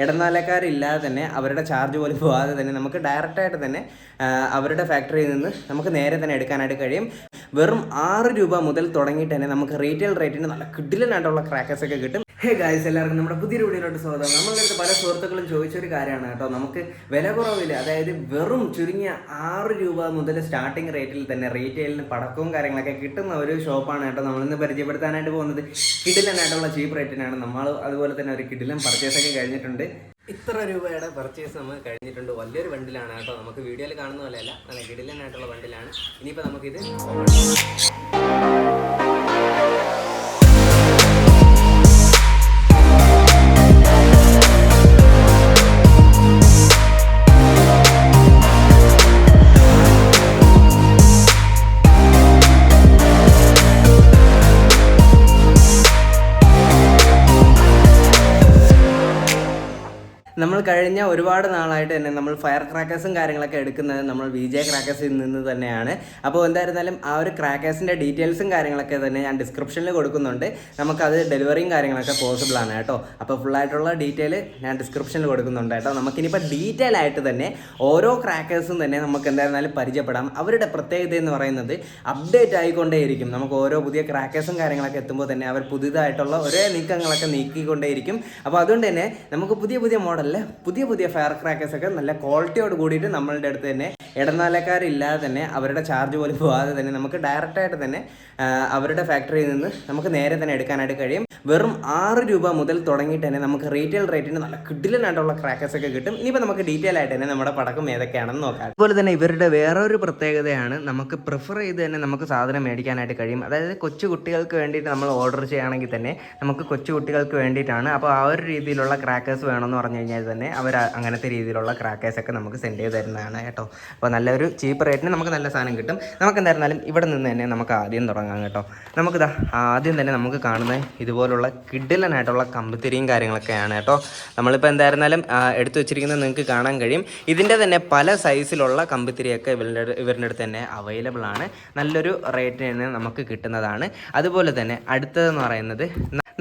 ഇടനാലക്കാരില്ലാതെ തന്നെ അവരുടെ ചാർജ് പോലും പോകാതെ തന്നെ നമുക്ക് ഡയറക്റ്റായിട്ട് തന്നെ അവരുടെ ഫാക്ടറിയിൽ നിന്ന് നമുക്ക് നേരെ തന്നെ എടുക്കാനായിട്ട് കഴിയും. വെറും ആറ് രൂപ മുതൽ തുടങ്ങിയിട്ട് തന്നെ നമുക്ക് റീറ്റെയിൽ റേറ്റിന് നല്ല കിഡിലനായിട്ടുള്ള ക്രാക്കേഴ്സ് ഒക്കെ കിട്ടും. ഹേ ഗായ്സ് എല്ലാവർക്കും നമ്മുടെ പുതിയ വീഡിയോയിലോട്ട് സ്വാഗതം. നമ്മളുടെ അടുത്ത് പല സുഹൃത്തുക്കളും ചോദിച്ചൊരു കാര്യമാണ് കേട്ടോ. നമുക്ക് വില കുറവില്ല. അതായത് വെറും ചുരുങ്ങിയ ആറ് രൂപ മുതൽ സ്റ്റാർട്ടിംഗ് റേറ്റിൽ തന്നെ റീറ്റെയിലിന് പടക്കവും കാര്യങ്ങളൊക്കെ കിട്ടുന്ന ഒരു ഷോപ്പാണ് കേട്ടോ നമ്മളിന്ന് പരിചയപ്പെടുത്താനായിട്ട് പോകുന്നത്. കിഡിലനായിട്ടുള്ള ചീപ്പ് റേറ്റിനാണ് നമ്മൾ അതുപോലെ തന്നെ ഒരു കിഡിലൻ പർച്ചേസ് ഒക്കെ കഴിഞ്ഞിട്ടുണ്ട്. ഇത്ര രൂപയുടെ പർച്ചേസ് നമ്മൾ കഴിഞ്ഞിട്ടുണ്ട്. വലിയൊരു വണ്ടിലാണ് കേട്ടോ. നമുക്ക് വീഡിയോയിൽ കാണുന്ന പോലെയല്ല. നല്ല കിടിലനായിട്ടുള്ള വണ്ടിലാണ്. ഇനിയിപ്പോൾ നമുക്കിത് ഒരുപാട് നാളായിട്ട് തന്നെ നമ്മൾ ഫയർ ക്രാക്കേഴ്സും കാര്യങ്ങളൊക്കെ എടുക്കുന്നത് നമ്മൾ വി ജെ ക്രാക്കേഴ്സിൽ നിന്ന് തന്നെയാണ്. അപ്പോൾ എന്തായിരുന്നാലും ആ ഒരു ക്രാക്കേഴ്സിന്റെ ഡീറ്റെയിൽസും കാര്യങ്ങളൊക്കെ തന്നെ ഞാൻ ഡിസ്ക്രിപ്ഷനിൽ കൊടുക്കുന്നുണ്ട്. നമുക്കത് ഡെലിവറിയും കാര്യങ്ങളൊക്കെ പോസിബിൾ ആണ് കേട്ടോ. അപ്പോൾ ഫുള്ളായിട്ടുള്ള ഡീറ്റെയിൽ ഞാൻ ഡിസ്ക്രിപ്ഷനിൽ കൊടുക്കുന്നുണ്ട് കേട്ടോ. നമുക്കിനിപ്പോൾ ഡീറ്റെയിൽ ആയിട്ട് തന്നെ ഓരോ ക്രാക്കേഴ്സും തന്നെ നമുക്ക് എന്തായിരുന്നാലും പരിചയപ്പെടാം. അവരുടെ പ്രത്യേകത എന്ന് പറയുന്നത് അപ്ഡേറ്റ് ആയിക്കൊണ്ടേയിരിക്കും. നമുക്ക് ഓരോ പുതിയ ക്രാക്കേഴ്സും കാര്യങ്ങളൊക്കെ എത്തുമ്പോൾ തന്നെ അവർ പുതിയതായിട്ടുള്ള ഒരേ നീക്കങ്ങളൊക്കെ നീക്കിക്കൊണ്ടേയിരിക്കും. അപ്പോൾ അതുകൊണ്ട് തന്നെ നമുക്ക് പുതിയ പുതിയ മോഡലിൽ പുതിയ പുതിയ ഫയർ ക്രാക്കേഴ്സ് ഒക്കെ നല്ല ക്വാളിറ്റിയോട് കൂടിയിട്ട് നമ്മളുടെ അടുത്ത് തന്നെ ഇടനാലക്കാരില്ലാതെ തന്നെ അവരുടെ ചാർജ് പോലും പോകാതെ തന്നെ നമുക്ക് ഡയറക്റ്റായിട്ട് തന്നെ അവരുടെ ഫാക്ടറിയിൽ നിന്ന് നമുക്ക് നേരെ തന്നെ എടുക്കാനായിട്ട് കഴിയും. വെറും ആറ് രൂപ മുതൽ തുടങ്ങിയിട്ട് തന്നെ നമുക്ക് റീറ്റെയിൽ റേറ്റിന് നല്ല കിഡിലനായിട്ടുള്ള ക്രാക്കേഴ്സ് ഒക്കെ കിട്ടും. ഇനിയിപ്പോൾ നമുക്ക് ഡീറ്റെയിൽ ആയിട്ട് തന്നെ നമ്മുടെ പടക്കം ഏതൊക്കെയാണെന്ന് നോക്കാം. അതുപോലെ തന്നെ ഇവരുടെ വേറൊരു പ്രത്യേകതയാണ് നമുക്ക് പ്രിഫർ ചെയ്ത് തന്നെ നമുക്ക് സാധനം മേടിക്കാനായിട്ട് കഴിയും. അതായത് കൊച്ചു കുട്ടികൾക്ക് വേണ്ടിയിട്ട് നമ്മൾ ഓർഡർ ചെയ്യുകയാണെങ്കിൽ തന്നെ നമുക്ക് കൊച്ചു കുട്ടികൾക്ക് വേണ്ടിയിട്ടാണ്. അപ്പോൾ ആ ഒരു രീതിയിലുള്ള ക്രാക്കേഴ്സ് വേണമെന്ന് പറഞ്ഞു കഴിഞ്ഞാൽ തന്നെ അവർ അങ്ങനത്തെ രീതിയിലുള്ള ക്രാക്കേഴ്സ് ഒക്കെ നമുക്ക് സെൻഡ് ചെയ്ത് തരുന്നതാണ് കേട്ടോ. അപ്പോൾ നല്ലൊരു ചീപ്പ് റേറ്റിന് നമുക്ക് നല്ല സാധനം കിട്ടും. നമുക്ക് എന്തായിരുന്നാലും ഇവിടെ നിന്ന് തന്നെ നമുക്ക് ആദ്യം തുടങ്ങാം കേട്ടോ. നമുക്കിതാ ആദ്യം തന്നെ നമുക്ക് കാണുന്നത് ഇതുപോലുള്ള കിഡിലനായിട്ടുള്ള കമ്പത്തിരിയും കാര്യങ്ങളൊക്കെയാണ് കേട്ടോ. നമ്മളിപ്പോൾ എന്തായിരുന്നാലും എടുത്തു വെച്ചിരിക്കുന്നത് നിങ്ങൾക്ക് കാണാൻ കഴിയും. ഇതിന്റെ തന്നെ പല സൈസിലുള്ള കമ്പിത്തിരിയൊക്കെ ഇവരുടെ ഇവരുടെ അടുത്ത് തന്നെ അവൈലബിൾ ആണ്. നല്ലൊരു റേറ്റിന് നമുക്ക് കിട്ടുന്നതാണ്. അതുപോലെ തന്നെ അടുത്തതെന്ന് പറയുന്നത്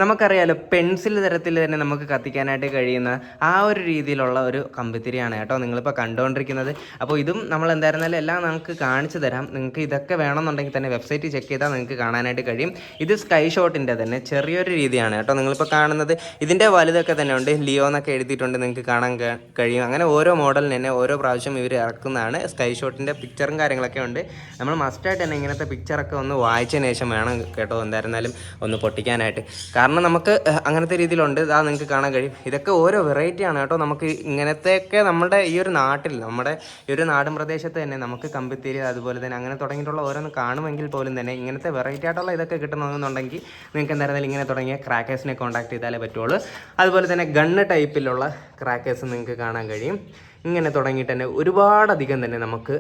നമുക്കറിയാലോ പെൻസിൽ തരത്തിൽ തന്നെ നമുക്ക് കത്തിക്കാനായിട്ട് കഴിയുന്ന ആ ഒരു രീതിയിലുള്ള ഒരു കമ്പിത്തിരിയാണ് കേട്ടോ നിങ്ങളിപ്പോൾ കണ്ടുകൊണ്ടിരിക്കുന്നത് അപ്പോൾ ഇതും നമ്മൾ എന്തായിരുന്നാലും എല്ലാം നമുക്ക് കാണിച്ചു തരാം. നിങ്ങൾക്ക് ഇതൊക്കെ വേണമെന്നുണ്ടെങ്കിൽ തന്നെ വെബ്സൈറ്റ് ചെക്ക് ചെയ്താൽ നിങ്ങൾക്ക് കാണാനായിട്ട് കഴിയും. ഇത് സ്കൈ ഷോട്ടിന്റെ തന്നെ ചെറിയൊരു രീതിയാണ് കേട്ടോ നിങ്ങളിപ്പോൾ കാണുന്നത്. ഇതിന്റെ വലുതൊക്കെ തന്നെ ഉണ്ട്. ലിയോ എന്നൊക്കെ എഴുതിയിട്ടുണ്ട്. നിങ്ങൾക്ക് കാണാൻ കഴിയും. അങ്ങനെ ഓരോ മോഡലിന് തന്നെ ഓരോ പ്രാവശ്യം ഇവർ ഇറക്കുന്നതാണ്. സ്കൈ ഷോട്ടിന്റെ പിക്ചറും കാര്യങ്ങളൊക്കെ ഉണ്ട്. നമ്മൾ മസ്റ്റായിട്ട് തന്നെ ഇങ്ങനത്തെ പിക്ചറൊക്കെ ഒന്ന് വായിച്ചതിന് ശേഷം വേണം കേട്ടോ എന്തായിരുന്നാലും ഒന്ന് പൊട്ടിക്കാനായിട്ട്. കാരണം നമുക്ക് അങ്ങനത്തെ രീതിയിലുണ്ട്. ഇതാ നിങ്ങൾക്ക് കാണാൻ കഴിയും. ഇതൊക്കെ ഓരോ വെറൈറ്റിയാണ് കേട്ടോ. നമുക്ക് ഇങ്ങനത്തെയൊക്കെ നമ്മുടെ ഈ ഒരു നാട്ടിൽ നമ്മുടെ ഈ ഒരു നാടൻ പ്രദേശത്ത് തന്നെ നമുക്ക് കമ്പിത്തിരി അതുപോലെ തന്നെ അങ്ങനെ തുടങ്ങിയിട്ടുള്ള ഓരോന്ന് കാണുമെങ്കിൽ പോലും തന്നെ ഇങ്ങനത്തെ വെറൈറ്റി ആയിട്ടുള്ള ഇതൊക്കെ കിട്ടണമെന്നുണ്ടെങ്കിൽ നിങ്ങൾക്ക് എന്തായിരുന്നാലും ഇങ്ങനെ തുടങ്ങിയ ക്രാക്കേഴ്സിനെ കോൺടാക്ട് ചെയ്താലേ പറ്റുള്ളൂ. അതുപോലെ തന്നെ ഗണ്ണ് ടൈപ്പിലുള്ള ക്രാക്കേഴ്സ് നിങ്ങൾക്ക് കാണാൻ കഴിയും. ഇങ്ങനെ തുടങ്ങിയിട്ട് തന്നെ ഒരുപാടധികം തന്നെ നമുക്ക്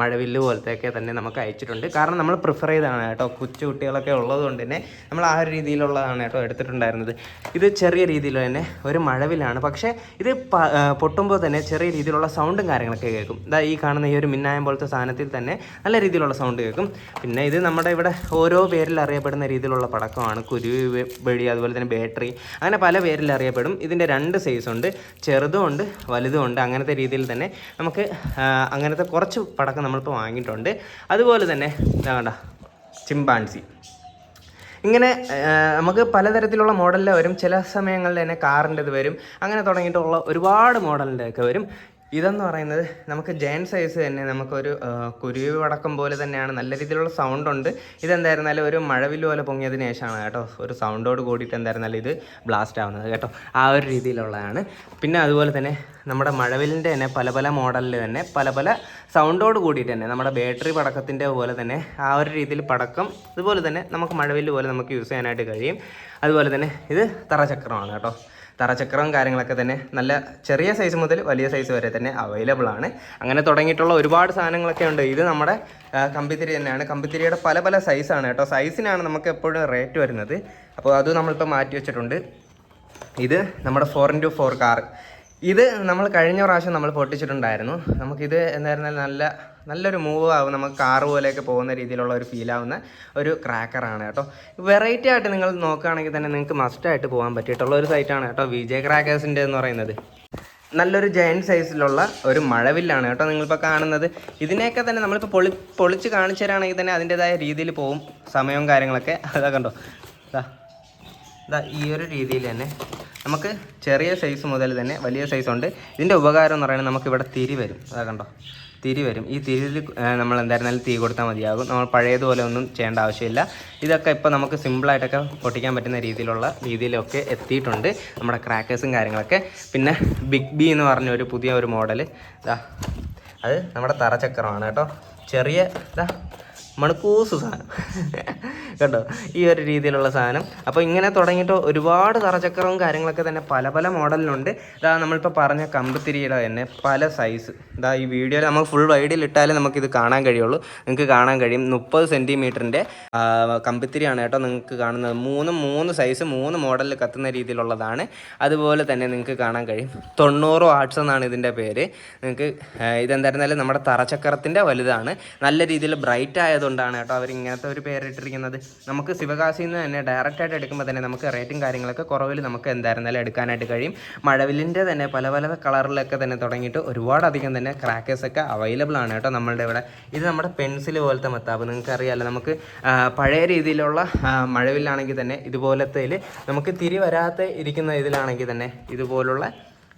മഴവില്ല് പോലത്തെയൊക്കെ തന്നെ നമുക്ക് അയച്ചിട്ടുണ്ട്. കാരണം നമ്മൾ പ്രിഫർ ചെയ്തതാണ് കേട്ടോ. കൊച്ചു കുട്ടികളൊക്കെ ഉള്ളതുകൊണ്ട് തന്നെ നമ്മൾ ആ ഒരു രീതിയിലുള്ളതാണ് കേട്ടോ എടുത്തിട്ടുണ്ടായിരുന്നത്. ഇത് ചെറിയ രീതിയിൽ തന്നെ ഒരു മഴവിലാണ് പക്ഷേ ഇത് പൊട്ടുമ്പോൾ തന്നെ ചെറിയ രീതിയിലുള്ള സൗണ്ടും കാര്യങ്ങളൊക്കെ കേൾക്കും. ഇതാ ഈ കാണുന്ന ഈ ഒരു മിന്നായം പോലത്തെ സാധനത്തിൽ തന്നെ നല്ല രീതിയിലുള്ള സൗണ്ട് കേൾക്കും. പിന്നെ ഇത് നമ്മുടെ ഇവിടെ ഓരോ പേരിൽ അറിയപ്പെടുന്ന രീതിയിലുള്ള പടക്കമാണ്. കുരുവി വെടി അതുപോലെ തന്നെ ബാറ്ററി. അങ്ങനെ പല പേരിൽ അറിയപ്പെടും. ഇതിന്റെ രണ്ട് സൈസ് ഉണ്ട്. ചെറുതും ഉണ്ട് വലുതും ഉണ്ട്. അങ്ങനത്തെ രീതിയിൽ തന്നെ നമുക്ക് അങ്ങനത്തെ കുറച്ച് പടക്കം നമ്മളിപ്പോൾ വാങ്ങിയിട്ടുണ്ട്. അതുപോലെ തന്നെ കണ്ട ചിമ്പാൻസി. ഇങ്ങനെ നമുക്ക് പലതരത്തിലുള്ള മോഡലിൽ വരും. ചില സമയങ്ങളിൽ തന്നെ കാറിന്റെത് വരും. അങ്ങനെ തുടങ്ങിയിട്ടുള്ള ഒരുപാട് മോഡലിന്റെയൊക്കെ വരും. ഇതെന്ന് പറയുന്നത് നമുക്ക് ജയൻ സൈസ് തന്നെ നമുക്കൊരു കുരുവി വടക്കം പോലെ തന്നെയാണ്. നല്ല രീതിയിലുള്ള സൗണ്ട് ഉണ്ട്. ഇതെന്തായിരുന്നാലും ഒരു മഴവിൽ പോലെ പൊങ്ങിയതിന് ശേഷമാണ് കേട്ടോ ഒരു സൗണ്ടോട് കൂടിയിട്ട് എന്തായിരുന്നാലും ഇത് ബ്ലാസ്റ്റ് ആവുന്നത് കേട്ടോ. ആ ഒരു രീതിയിലുള്ളതാണ്. പിന്നെ അതുപോലെ തന്നെ നമ്മുടെ മഴവിലിന്റെ തന്നെ പല പല മോഡലിൽ തന്നെ പല പല സൗണ്ടോട് കൂടിയിട്ട് തന്നെ നമ്മുടെ ബാറ്ററി പടക്കത്തിന്റെ പോലെ തന്നെ ആ ഒരു രീതിയിൽ പടക്കം അതുപോലെ തന്നെ നമുക്ക് മഴവിൽ പോലെ നമുക്ക് യൂസ് ചെയ്യാനായിട്ട് കഴിയും. അതുപോലെ തന്നെ ഇത് തറചക്രമാണ് കേട്ടോ. തറചക്രവും കാര്യങ്ങളൊക്കെ തന്നെ നല്ല ചെറിയ സൈസ് മുതൽ വലിയ സൈസ് വരെ തന്നെ അവൈലബിൾ ആണ്. അങ്ങനെ തുടങ്ങിയിട്ടുള്ള ഒരുപാട് സാധനങ്ങളൊക്കെ ഉണ്ട്. ഇത് നമ്മുടെ കമ്പിത്തിരി തന്നെയാണ്. കമ്പിത്തിരിയുടെ പല പല സൈസാണ് കേട്ടോ. സൈസിനാണ് നമുക്ക് എപ്പോഴും റേറ്റ് വരുന്നത്. അപ്പോൾ അത് നമ്മളിപ്പോൾ മാറ്റി വെച്ചിട്ടുണ്ട്. ഇത് നമ്മുടെ ഫോർ ഇന്റു ഫോർ കാർ ഇത് നമ്മൾ കഴിഞ്ഞ പ്രാവശ്യം നമ്മൾ പൊട്ടിച്ചിട്ടുണ്ടായിരുന്നു. നമുക്കിത് എന്തായിരുന്നാലും നല്ല നല്ലൊരു മൂവ് ആവും നമുക്ക് കാറ് പോലെയൊക്കെ പോകുന്ന രീതിയിലുള്ള ഒരു ഫീലാവുന്ന ഒരു ക്രാക്കറാണ് കേട്ടോ. വെറൈറ്റി ആയിട്ട് നിങ്ങൾ നോക്കുകയാണെങ്കിൽ തന്നെ നിങ്ങൾക്ക് മസ്റ്റായിട്ട് പോകാൻ പറ്റിയിട്ടുള്ള ഒരു സൈറ്റാണ് കേട്ടോ വി ജെ ക്രാക്കേഴ്സിന്റെ എന്ന് പറയുന്നത്. നല്ലൊരു ജയന്റ് സൈസിലുള്ള ഒരു മഴവില്ലാണ് കേട്ടോ നിങ്ങളിപ്പോൾ കാണുന്നത്. ഇതിനെയൊക്കെ തന്നെ നമ്മളിപ്പോൾ പൊളി പൊളിച്ച് കാണിച്ചു തരാണെങ്കിൽ തന്നെ അതിന്റെതായ രീതിയിൽ പോവും സമയവും കാര്യങ്ങളൊക്കെ. അതാ കണ്ടോ? ഇതാ ഈ ഒരു രീതിയിൽ തന്നെ നമുക്ക് ചെറിയ സൈസ് മുതൽ തന്നെ വലിയ സൈസ് ഉണ്ട്. ഇതിന്റെ ഉപകാരം എന്ന് പറയുന്നത് നമുക്ക് ഇവിടെ തിരി വരും. അതാ കണ്ടോ? തിരി വരും. ഈ തിരിയിൽ നമ്മൾ എന്തായിരുന്നാലും തീ കൊടുത്താൽ മതിയാകും. നമ്മൾ പഴയതുപോലെ ഒന്നും ചെയ്യേണ്ട ആവശ്യമില്ല. ഇതൊക്കെ ഇപ്പോൾ നമുക്ക് സിമ്പിളായിട്ടൊക്കെ പൊട്ടിക്കാൻ പറ്റുന്ന രീതിയിലുള്ള രീതിയിലൊക്കെ എത്തിയിട്ടുണ്ട്. നമ്മുടെ ക്രാക്കേഴ്സും കാര്യങ്ങളൊക്കെ. പിന്നെ ബിഗ് ബി എന്ന് പറഞ്ഞ ഒരു പുതിയ ഒരു മോഡൽ അത് നമ്മുടെ തറചക്രമാണ് കേട്ടോ. ചെറിയ ഇതാ മണക്കൂസ് സാധനം. കേട്ടോ ഈ ഒരു രീതിയിലുള്ള സാധനം. അപ്പോൾ ഇങ്ങനെ തുടങ്ങിയിട്ട് ഒരുപാട് തറചക്രവും കാര്യങ്ങളൊക്കെ തന്നെ പല പല മോഡലിനുണ്ട് ഇതാ നമ്മളിപ്പോൾ പറഞ്ഞ കമ്പത്തിരിയുടെ തന്നെ പല സൈസ് ഇതാ ഈ വീഡിയോയിൽ നമുക്ക് ഫുൾ വൈഡിൽ ഇട്ടാലേ നമുക്കിത് കാണാൻ കഴിയുള്ളൂ. നിങ്ങൾക്ക് കാണാൻ കഴിയും. മുപ്പത് സെന്റിമീറ്ററിന്റെ കമ്പിത്തിരിയാണ് കേട്ടോ നിങ്ങൾക്ക് കാണുന്നത്. മൂന്ന് മൂന്ന് സൈസ് മൂന്ന് മോഡലിൽ കത്തുന്ന രീതിയിലുള്ളതാണ്. അതുപോലെ തന്നെ നിങ്ങൾക്ക് കാണാൻ കഴിയും. തൊണ്ണൂറ് വാട്സ് എന്നാണ് ഇതിന്റെ പേര്. നിങ്ങൾക്ക് ഇതെന്തായിരുന്നാലും നമ്മുടെ തറചക്രത്തിന്റെ വലുതാണ്. നല്ല രീതിയിൽ ബ്രൈറ്റ് ആയതുകൊണ്ടാണ് കേട്ടോ അവർ ഇങ്ങനത്തെ ഒരു പേരിട്ടിരിക്കുന്നത്. നമുക്ക് ശിവകാശിയിൽ നിന്ന് തന്നെ ഡയറക്റ്റ് ആയിട്ട് എടുക്കുമ്പോൾ തന്നെ നമുക്ക് റേറ്റും കാര്യങ്ങളൊക്കെ കുറവിൽ നമുക്ക് എന്തായിരുന്നാലും എടുക്കാനായിട്ട് കഴിയും. മഴവില്ലിന്റെ തന്നെ പല പല കളറിലൊക്കെ തന്നെ തുടങ്ങിയിട്ട് ഒരുപാടധികം തന്നെ ക്രാക്കേഴ്സ് ഒക്കെ അവൈലബിൾ ആണ് കേട്ടോ നമ്മളുടെ ഇവിടെ. ഇത് നമ്മുടെ പെൻസിൽ പോലത്തെ നിങ്ങൾക്ക് അറിയാമല്ലോ നമുക്ക് പഴയ രീതിയിലുള്ള മഴവിലാണെങ്കിൽ തന്നെ ഇതുപോലത്തെ നമുക്ക് തിരി വരാത്ത ഇരിക്കുന്ന ഇതിലാണെങ്കിൽ തന്നെ ഇതുപോലുള്ള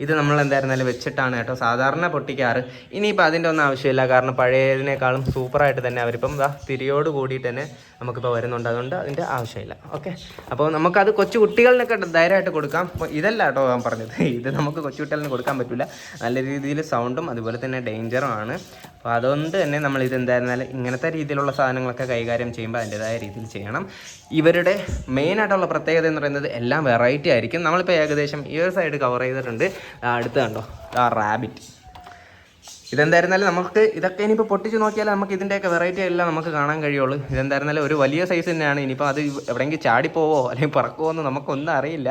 ഇത് നമ്മൾ എന്തായിരുന്നാലും വെച്ചിട്ടാണ് കേട്ടോ സാധാരണ പൊട്ടിക്കാറ്. ഇനിയിപ്പോൾ അതിന്റെ ഒന്നും ആവശ്യമില്ല. കാരണം പഴയതിനേക്കാളും സൂപ്പറായിട്ട് തന്നെ അവരിപ്പം തിരിയോട് കൂടിയിട്ട് തന്നെ നമുക്കിപ്പോൾ വരുന്നുണ്ട്. അതുകൊണ്ട് അതിന്റെ ആവശ്യമില്ല. ഓക്കെ? അപ്പോൾ നമുക്കത് കൊച്ചു കുട്ടികളിനൊക്കെ ധൈര്യമായിട്ട് കൊടുക്കാം. ഇതല്ല കേട്ടോ ഞാൻ പറഞ്ഞത്. ഇത് നമുക്ക് കൊച്ചു കുട്ടികളിന് കൊടുക്കാൻ പറ്റില്ല നല്ല രീതിയിൽ സൗണ്ടും അതുപോലെ തന്നെ ഡേഞ്ചറും ആണ്. അപ്പോൾ അതുകൊണ്ട് തന്നെ നമ്മൾ ഇത് എന്തായിരുന്നാലും ഇങ്ങനത്തെ രീതിയിലുള്ള സാധനങ്ങളൊക്കെ കൈകാര്യം ചെയ്യുമ്പോൾ അതിന്റെതായ രീതിയിൽ ചെയ്യണം. ഇവരുടെ മെയിൻ ആയിട്ടുള്ള പ്രത്യേകത എന്ന് പറയുന്നത് എല്ലാം വെറൈറ്റി ആയിരിക്കും. നമ്മളിപ്പോൾ ഏകദേശം ഈ ഒരു സൈഡ് കവർ ചെയ്തിട്ടുണ്ട്. അടുത്ത് കണ്ടോ? ആ റാബിറ്റ് ഇതെന്തായിരുന്നാലും നമുക്ക് ഇതൊക്കെ ഇനിയിപ്പോൾ പൊട്ടിച്ച് നോക്കിയാൽ നമുക്ക് ഇതിന്റെയൊക്കെ വെറൈറ്റി എല്ലാം നമുക്ക് കാണാൻ കഴിയുള്ളൂ. ഇതെന്തായിരുന്നാലും ഒരു വലിയ സൈസ് തന്നെയാണ്. ഇനിയിപ്പോൾ അത് എവിടെയെങ്കിലും ചാടിപ്പോവോ അല്ലെങ്കിൽ പറക്കുമോ എന്ന് നമുക്കൊന്നും അറിയില്ല.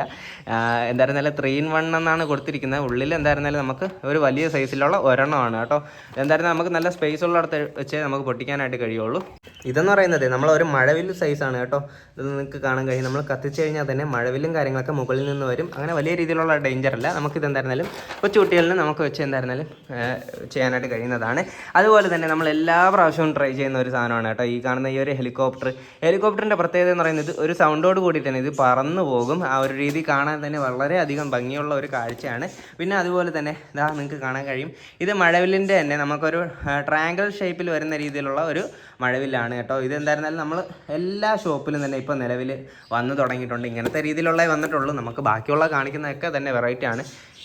എന്തായിരുന്നാലും ത്രീ ഇൻ വൺ എന്നാണ് കൊടുത്തിരിക്കുന്നത്. ഉള്ളിൽ എന്തായിരുന്നാലും നമുക്ക് ഒരു വലിയ സൈസിലുള്ള ഒരെണ്ണമാണ് കേട്ടോ. എന്തായിരുന്നാലും നമുക്ക് നല്ല സ്പേസ് ഉള്ളിടത്ത് വെച്ചേ നമുക്ക് പൊട്ടിക്കാനായിട്ട് കഴിയുള്ളൂ. ഇതെന്ന് പറയുന്നത് നമ്മൾ ഒരു മഴവില്ല് സൈസാണ് കേട്ടോ. ഇത് നിങ്ങൾക്ക് കാണാൻ കഴിയും. നമ്മൾ കത്തിച്ച് കഴിഞ്ഞാൽ തന്നെ മഴവിലും കാര്യങ്ങളൊക്കെ മുകളിൽ നിന്ന് വരും. അങ്ങനെ വലിയ രീതിയിലുള്ള ഡേഞ്ചർ അല്ല. നമുക്കിത് എന്തായിരുന്നാലും കൊച്ചുകുട്ടികളിന് നമുക്ക് വെച്ച് എന്തായിരുന്നാലും ആ, ചെയ്യാനായിട്ട് കഴിയുന്നതാണ്. അതുപോലെ തന്നെ നമ്മൾ എല്ലാ പ്രാവശ്യവും ട്രൈ ചെയ്യുന്ന ഒരു സാധനമാണ് കേട്ടോ ഈ കാണുന്ന ഈ ഒരു ഹെലികോപ്റ്റർ ഹെലികോപ്റ്ററിന്റെ പ്രത്യേകത എന്ന് പറയുന്നത് ഒരു സൗണ്ടോട് കൂടി തന്നെ ഇത് പറന്നു പോകും. ആ ഒരു രീതി കാണാൻ തന്നെ വളരെയധികം ഭംഗിയുള്ള ഒരു കാഴ്ചയാണ്. പിന്നെ അതുപോലെ തന്നെ ഇതാ നിങ്ങൾക്ക് കാണാൻ കഴിയും. ഇത് മഴവില്ലിന്റെ തന്നെ നമുക്കൊരു ട്രാങ്കിൾ ഷേപ്പിൽ വരുന്ന രീതിയിലുള്ള ഒരു മഴവില്ലാണ് കേട്ടോ. ഇത് എന്തായിരുന്നാലും നമ്മൾ എല്ലാ ഷോപ്പിലും തന്നെ ഇപ്പോൾ നിലവിൽ വന്നു തുടങ്ങിയിട്ടുണ്ട്. ഇങ്ങനത്തെ രീതിയിലുള്ള വന്നിട്ടുള്ളൂ. നമുക്ക് ബാക്കിയുള്ള കാണിക്കുന്നതൊക്കെ തന്നെ വെറൈറ്റി ആണ്.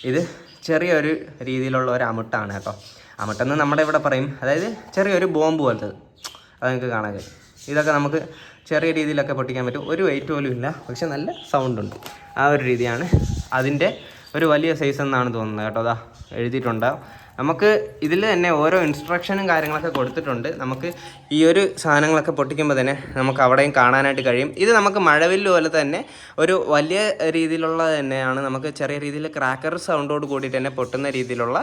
ഇത് ചെറിയൊരു രീതിയിലുള്ള ഒരു അമുട്ടാണ് കേട്ടോ. അമുട്ടെന്ന് നമ്മുടെ ഇവിടെ പറയും. അതായത് ചെറിയൊരു ബോംബ് പോലത്തത് അത്. നിങ്ങൾക്ക് കാണാൻ കഴിയും. ഇതൊക്കെ നമുക്ക് ചെറിയ രീതിയിലൊക്കെ പൊട്ടിക്കാൻ പറ്റും. ഒരു വെയിറ്റ് പോലും ഇല്ല. പക്ഷെ നല്ല സൗണ്ട് ഉണ്ട്. ആ ഒരു രീതിയാണ്. അതിന്റെ ഒരു വലിയ സൈസ് എന്നാണ് തോന്നുന്നത് കേട്ടോ. അതാ എഴുതിയിട്ടുണ്ടാവും. നമുക്ക് ഇതിൽ തന്നെ ഓരോ ഇൻസ്ട്രക്ഷനും കാര്യങ്ങളൊക്കെ കൊടുത്തിട്ടുണ്ട്. നമുക്ക് ഈ ഒരു സാധനങ്ങളൊക്കെ പൊട്ടിക്കുമ്പോൾ തന്നെ നമുക്ക് അവിടെയും കാണാനായിട്ട് കഴിയും. ഇത് നമുക്ക് മഴവില്ല് പോലെ തന്നെ ഒരു വലിയ രീതിയിലുള്ള തന്നെയാണ്. നമുക്ക് ചെറിയ രീതിയിൽ ക്രാക്കർ സൗണ്ടോട് കൂടിയിട്ട് തന്നെ പൊട്ടുന്ന രീതിയിലുള്ള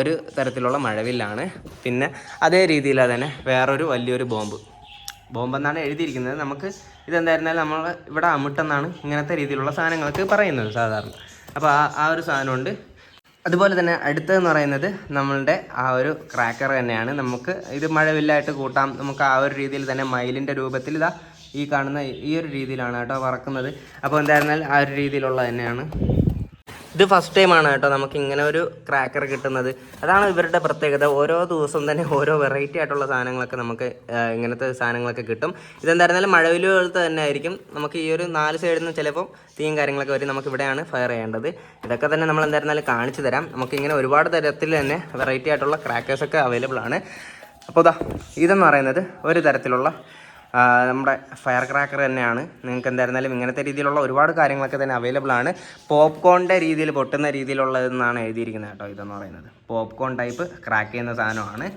ഒരു തരത്തിലുള്ള മഴവില്ലാണ്. പിന്നെ അതേ രീതിയിൽ തന്നെ വേറൊരു വലിയൊരു ബോംബ്. ബോംബെന്നാണ് എഴുതിയിരിക്കുന്നത്. നമുക്ക് ഇതെന്തായിരുന്നാലും നമ്മൾ ഇവിടെ അമിട്ടെന്നാണ് ഇങ്ങനത്തെ രീതിയിലുള്ള സാധനങ്ങൾക്ക് പറയുന്നത് സാധാരണ. അപ്പോൾ ആ ആ ഒരു സാധനമുണ്ട്. അതുപോലെ തന്നെ അടുത്തതെന്ന് പറയുന്നത് നമ്മളുടെ ആ ഒരു ക്രാക്കർ തന്നെയാണ്. നമുക്ക് ഇത് മഴവില്ലായിട്ട് കൂട്ടാം. നമുക്ക് ആ ഒരു രീതിയിൽ തന്നെ മയിലിന്റെ രൂപത്തിൽ ഇതാ ഈ കാണുന്ന ഈ ഒരു രീതിയിലാണ് കേട്ടോ വറക്കുന്നത്. അപ്പോൾ എന്തായിരുന്നാൽ ആ ഒരു രീതിയിലുള്ള തന്നെയാണ്. ഇത് ഫസ്റ്റ് ടൈം ആണ് കേട്ടോ നമുക്ക് ഇങ്ങനെ ഒരു ക്രാക്കർ കിട്ടുന്നത്. അതാണ് ഇവരുടെ പ്രത്യേകത. ഓരോ ദിവസം തന്നെ ഓരോ വെറൈറ്റി ആയിട്ടുള്ള സാധനങ്ങളൊക്കെ നമുക്ക് ഇങ്ങനത്തെ സാധനങ്ങളൊക്കെ കിട്ടും. ഇതെന്തായിരുന്നാലും മഴവിൽ പോലത്തെ തന്നെ ആയിരിക്കും നമുക്ക് ഈ ഒരു നാല് സൈഡിൽ നിന്ന് ചിലപ്പോൾ തീയും കാര്യങ്ങളൊക്കെ വരും. നമുക്ക് ഇവിടെയാണ് ഫയർ ചെയ്യേണ്ടത്. ഇതൊക്കെ തന്നെ നമ്മൾ എന്തായിരുന്നാലും കാണിച്ചു തരാം. നമുക്ക് ഇങ്ങനെ ഒരുപാട് തരത്തിൽ തന്നെ വെറൈറ്റി ആയിട്ടുള്ള ക്രാക്കേഴ്സൊക്കെ അവൈലബിൾ ആണ്. അപ്പോൾ ഇതാ ഇതെന്ന് പറയുന്നത് ഒരു തരത്തിലുള്ള നമ്മുടെ ഫയർ ക്രാക്കർ തന്നെയാണ്. നിങ്ങൾക്ക് എന്തായിരുന്നാലും ഇങ്ങനത്തെ രീതിയിലുള്ള ഒരുപാട് കാര്യങ്ങളൊക്കെ തന്നെ അവൈലബിൾ ആണ്. പോപ്കോണിന്റെ രീതിയിൽ പൊട്ടുന്ന രീതിയിലുള്ളതെന്നാണ് എഴുതിയിരിക്കുന്നത് കേട്ടോ ഇതെന്ന് പറയുന്നത്. പോപ്കോൺ ടൈപ്പ് ക്രാക്ക് ചെയ്യുന്ന സാധനമാണ്.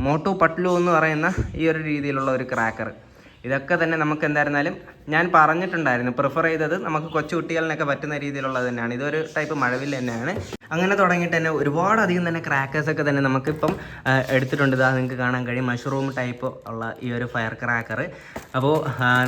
മോട്ടു പട്ലു എന്ന് പറയുന്ന ഈ ഒരു രീതിയിലുള്ള ഒരു ക്രാക്കർ ഇതൊക്കെ തന്നെ നമുക്ക് എന്തായിരുന്നാലും ഞാൻ പറഞ്ഞിട്ടുണ്ടായിരുന്നു. പ്രിഫർ ചെയ്തത് നമുക്ക് കൊച്ചു കുട്ടികളിനൊക്കെ പറ്റുന്ന രീതിയിലുള്ളത് തന്നെയാണ്. ഇതൊരു ടൈപ്പ് മഴവിൽ തന്നെയാണ്. അങ്ങനെ തുടങ്ങിയിട്ട് തന്നെ ഒരുപാട് അധികം തന്നെ ക്രാക്കേഴ്സ് ഒക്കെ തന്നെ നമുക്കിപ്പം എടുത്തിട്ടുണ്ട്. ഇതാ നിങ്ങൾക്ക് കാണാൻ കഴിയും. മഷ്റൂം ടൈപ്പ് ഉള്ള ഈ ഒരു ഫയർ ക്രാക്കർ അപ്പോൾ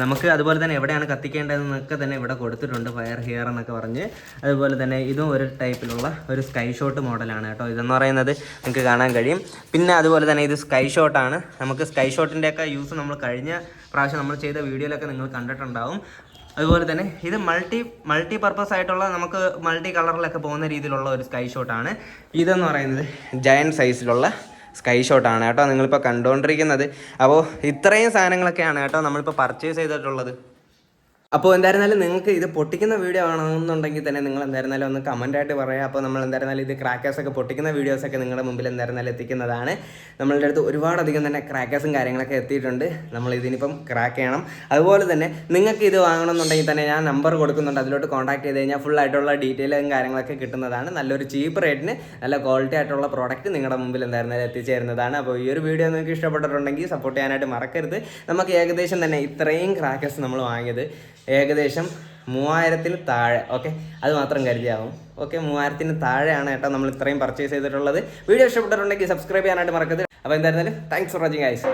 നമുക്ക് അതുപോലെ തന്നെ എവിടെയാണ് കത്തിക്കേണ്ടതെന്നൊക്കെ തന്നെ ഇവിടെ കൊടുത്തിട്ടുണ്ട് ഫയർ ഹിയർ എന്നൊക്കെ പറഞ്ഞ്. അതുപോലെ തന്നെ ഇതും ഒരു ടൈപ്പിലുള്ള ഒരു സ്കൈ ഷോട്ട് മോഡലാണ് കേട്ടോ. ഇതെന്ന് പറയുന്നത് നിങ്ങൾക്ക് കാണാൻ കഴിയും. പിന്നെ അതുപോലെ തന്നെ ഇത് സ്കൈ ഷോട്ടാണ് നമുക്ക് സ്കൈ ഷോട്ടിന്റെയൊക്കെ യൂസ് നമ്മൾ കഴിഞ്ഞ പ്രാവശ്യം നമ്മൾ ചെയ്ത വീഡിയോയിലൊക്കെ നിങ്ങൾ കണ്ടിട്ടുണ്ടാവും. അതുപോലെ തന്നെ ഇത് മൾട്ടി മൾട്ടി പർപ്പസ് ആയിട്ടുള്ള നമുക്ക് മൾട്ടി കളറിലൊക്കെ പോകുന്ന രീതിയിലുള്ള ഒരു സ്കൈ ഷോട്ടാണ് ഇതെന്ന് പറയുന്നത് ജയൻ സൈസിലുള്ള സ്കൈ ഷോട്ടാണ് കേട്ടോ നിങ്ങളിപ്പോൾ കണ്ടുകൊണ്ടിരിക്കുന്നത് അപ്പോൾ ഇത്രയും സാധനങ്ങളൊക്കെയാണ് കേട്ടോ നമ്മളിപ്പോൾ പർച്ചേസ് ചെയ്തിട്ടുള്ളത്. അപ്പോൾ എന്തായിരുന്നാലും നിങ്ങൾക്ക് ഇത് പൊട്ടിക്കുന്ന വീഡിയോ ആണെന്നുണ്ടെങ്കിൽ തന്നെ നിങ്ങൾ എന്തായിരുന്നാലും ഒന്ന് കമന്റ് ആയിട്ട് പറയാം. അപ്പോൾ നമ്മൾ എന്തായിരുന്നാലും ഇത് ക്രാക്കേഴ്സ് ഒക്കെ പൊട്ടിക്കുന്ന വീഡിയോസൊക്കെ നിങ്ങളുടെ മുമ്പിൽ എന്തായിരുന്നാലും എത്തിക്കുന്നതാണ്. നമ്മളുടെ അടുത്ത് ഒരുപാടധികം തന്നെ ക്രാക്കേഴ്സും കാര്യങ്ങളൊക്കെ എത്തിയിട്ടുണ്ട്. നമ്മൾ ഇതിനിപ്പം ക്രാക്ക് ചെയ്യണം. അതുപോലെ തന്നെ നിങ്ങൾക്ക് ഇത് വാങ്ങണമെന്നുണ്ടെങ്കിൽ തന്നെ ഞാൻ നമ്പർ കൊടുക്കുന്നുണ്ട്. അതിലോട്ട് കോൺടാക്ട് ചെയ്ത് കഴിഞ്ഞാൽ ഫുൾ ആയിട്ടുള്ള ഡീറ്റെയിലും കാര്യങ്ങളൊക്കെ കിട്ടുന്നതാണ്. നല്ലൊരു ചീപ്പ് റേറ്റിന് നല്ല ക്വാളിറ്റി ആയിട്ടുള്ള പ്രോഡക്റ്റ് നിങ്ങളുടെ മുമ്പിൽ എന്തായിരുന്നാലും എത്തിച്ചേരുന്നതാണ്. അപ്പോൾ ഈ ഒരു വീഡിയോ നിങ്ങൾക്ക് ഇഷ്ടപ്പെട്ടിട്ടുണ്ടെങ്കിൽ സപ്പോർട്ട് ചെയ്യാനായിട്ട് മറക്കരുത്. നമുക്ക് ഏകദേശം തന്നെ ഇത്രയും ക്രാക്കേഴ്സ് നമ്മൾ വാങ്ങിയത്. ഏകദേശം മൂവായിരത്തിൽ താഴെ. ഓക്കെ അത് മാത്രം കരുതിയാവും. ഓക്കെ മൂവായിരത്തിന് താഴെയാണ് ഏട്ടാ നമ്മൾ ഇത്രയും പർച്ചേസ് ചെയ്തിട്ടുള്ളത്. വീഡിയോ ഇഷ്ടപ്പെട്ടിട്ടുണ്ടെങ്കിൽ സബ്സ്ക്രൈബ് ചെയ്യാനായിട്ട് മറക്കരുത്. അപ്പോൾ എന്തായിരുന്നാലും താങ്ക്സ് ഫോർ വാച്ചിങ് ഗൈസ്